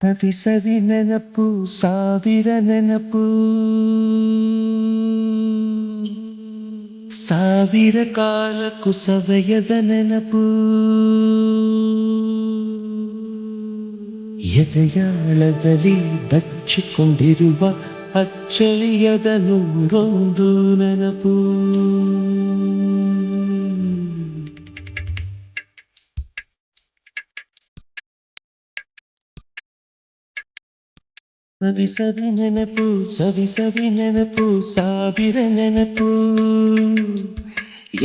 ಸವಿ ಸವಿ ನೆನಪು ಸಾವಿರ ನೆನಪು ಸಾವಿರ ಕಾಲಕ್ಕೂ ಸವೆಯದ ನೆನಪು ಎದೆಯಾಳದಲ್ಲಿ ಬಚ್ಚಿಕೊಂಡಿರುವ ಅಚ್ಚಳಿಯದ ನೂರೊಂದು ನೆನಪು ಸವಿ ಸವಿ ನೆನಪು, ಸವಿ ಸವಿ ನೆನಪು, ಸಾವಿರ ನೆನಪು.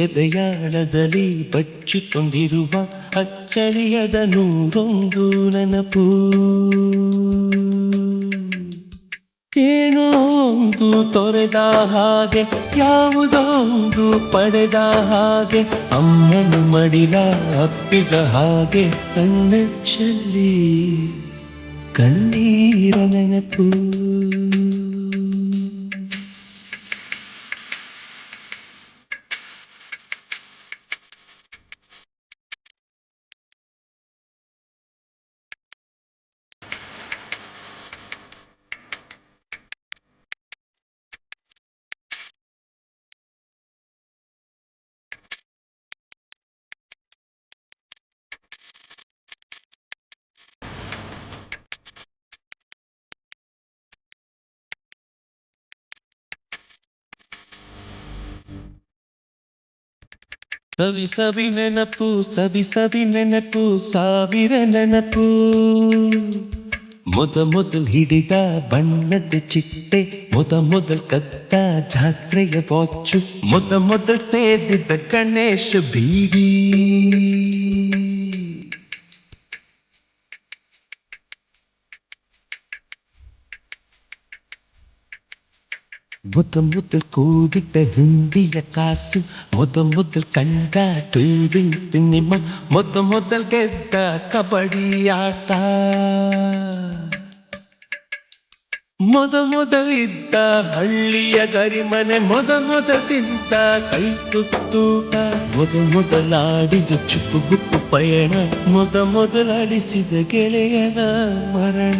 ಎದೆಯಾಳದಲ್ಲಿ ಬಚ್ಚಿಕೊಂಡಿರುವ ಅಚ್ಚಳಿಯದ ನೂರೊಂದು ನೆನಪು. ಏನೋ ಒಂದು ತೊರೆದ ಹಾಗೆ ಯಾವುದೋ ಒಂದು ಪಡೆದ ಹಾಗೆ, ಅಮ್ಮನು ಮಡಿಲ ಅಪ್ಪಿದ ಹಾಗೆ, ಕಣ್ಣಚ್ಚಲ್ಲಿ. കണ്ണീരനപ്പൂ ಸವಿ ಸವಿ ನೆನಪು, ಸವಿ ಸವಿ ನೆನಪು, ಸಾವಿರ ನೆನಪು. ಮೊದ ಮೊದಲ್ ಹಿಡಿದ ಬಣ್ಣದ ಚಿಟ್ಟೆ, ಮೊದ ಮೊದಲ್ ಕತ್ತ ಜಾತ್ರೆಯ ವಾಚು ಮೊದ ಮೊದಲ್ ಸೇದಿದ್ದ ಗಣೇಶ ಬೀಡಿ. ಮೊದ ಮೊದಲ್ ಕೂಡಿಟ್ಟ ಹಿಂದಿಯ ಕಾಸು ಮೊದ ಮೊದಲ್ ಕಂಡ ಟಿವಿ ಸಿನಿಮಾ ಮೊದ ಮೊದಲ್ ಗೆದ್ದ ಕಬಡ್ಡಿ ಆಟ ಮೊದ ಮೊದಲಿದ್ದ ಹಳ್ಳಿಯ ಗರಿಮನೆ ಮೊದ ಮೊದಲಿದ್ದ ಕೈ ತುತ್ತೂಟ ಮೊದ ಮೊದಲಾಡಿದ ಚುಪ್ಪು ಗುಪ್ಪು ಪಯಣ ಮೊದ ಮೊದಲಾಡಿಸಿದ ಗೆಳೆಯನ ಮರಣ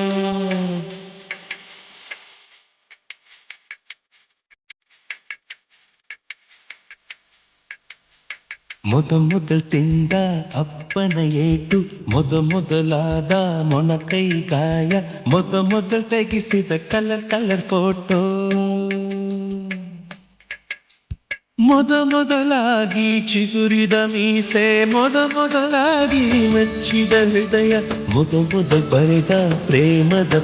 ಮೊದ ಮೊದಲ್ ತಿಂದ ಅಪ್ಪನ ಏಟು ಮೊದ ಮೊದಲಾದ ಮೊಣಕೈ ಗಾಯ ಮೊದ ಮೊದಲ್ ತೆಗಿಸಿದ ಕಲರ್ ಕಲರ್ ಫೋಟೋ ಮೊದ ಮೊದಲಾಗಿ ಚಿಗುರಿದ ಮೀಸೆ ಮೊದ ಮೊದಲಾಗಿ ಮೆಚ್ಚಿದ ಹೃದಯ ಮೊದ ಮೊದಲ್ ಬರೆದ ಪ್ರೇಮದ